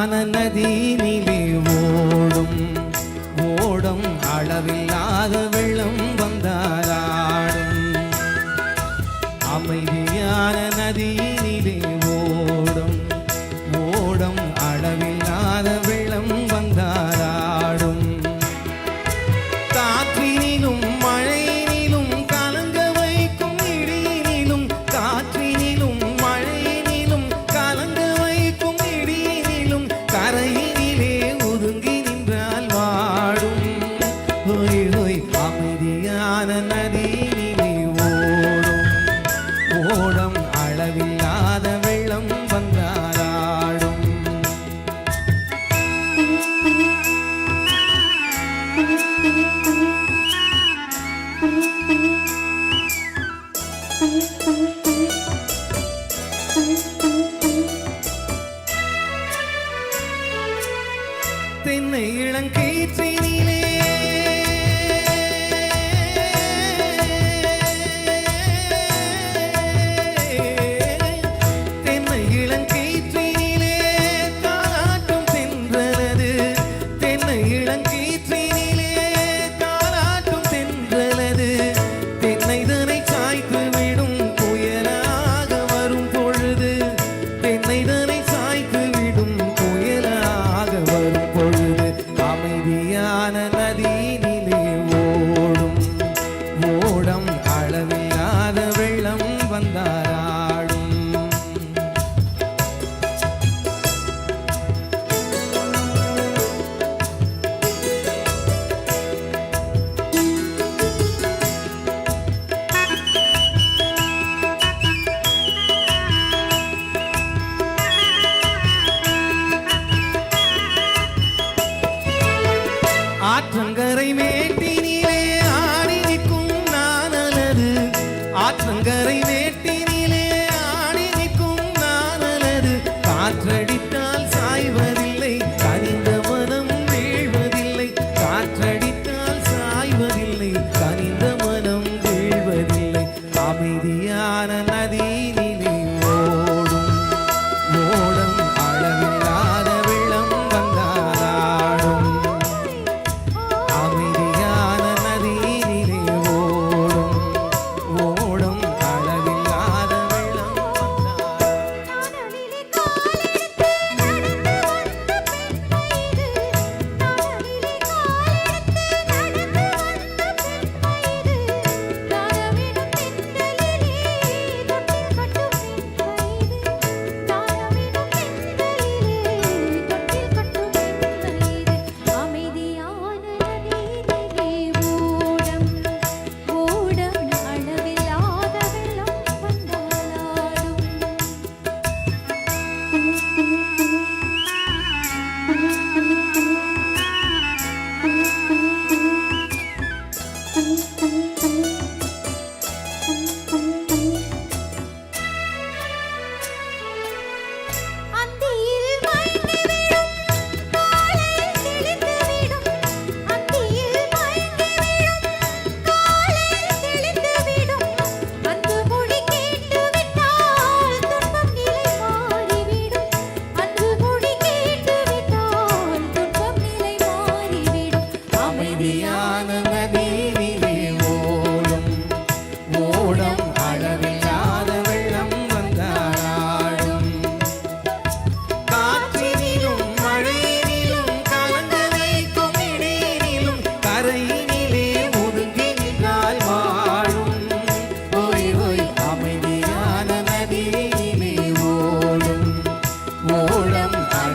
ஞான நதியினிலே ஓடும். ஓடும் அளவில்லாத வெள்ளம் வந்தாராடும். அமைதியான நதியில்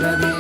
Radio.